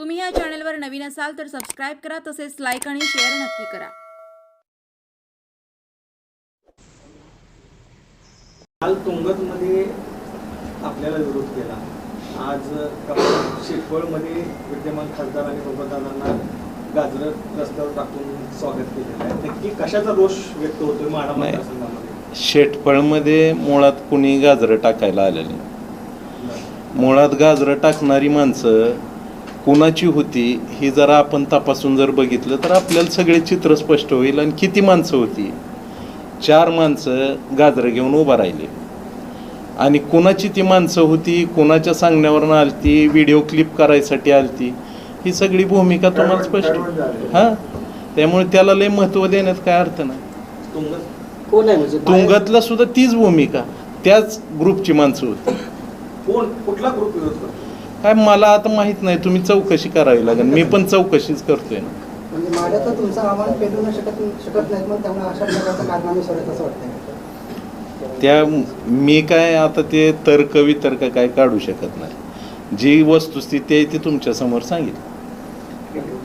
तुम्ही या चॅनलवर नवीन असाल तर सबस्क्राईब करा तसेच लाईक आणि शेअर नक्की करा. काल तुंगतमध्ये आपल्याला विरोध केला. आज शेटवळमध्ये विद्यमान खासदार आणि बाबादादांना गाजर रस्त्यावर टाकून स्वागत केलेलं आहे. नक्की कशाचा रोष व्यक्त होतोय माडा. मतदारसंघामध्ये? शेटफळमध्ये मुळात कुणी गाजरं टाकायला आलेलं नाही. मुळात गाजरं टाकणारी माणसं कुणाची होती ही जरा आपण तपासून जर बघितलं तर आपल्याला सगळे चित्र स्पष्ट होईल आणि किती माणसं होती? चार माणसं गाजरं घेऊन उभा राहिली. आणि कुणाची ती माणसं होती कुणाच्या सांगण्यावरनं आलती व्हिडिओ क्लिप करायसाठी आलती ही सगळी भूमिका तुम्हाला स्पष्ट हां? त्यामुळे त्याला लय महत्त्व देण्यात काय अर्थ नाही. तुंगत. कोण आहे म्हणजे? तुंगातला सुद्धा तीच भूमिका त्याच ग्रुपची माणसं होती. कोण? कुठला ग्रुप? काय मला आता माहीत नाही तुम्ही चौकशी करावी लागेल. मी पण चौकशीच करतोय. ना म्हणजे न त्या मी काय आता ते तर्क वितर्क काय काढू शकत नाही. जी वस्तुस्थिती आहे ती तुमच्यासमोर सांगितली.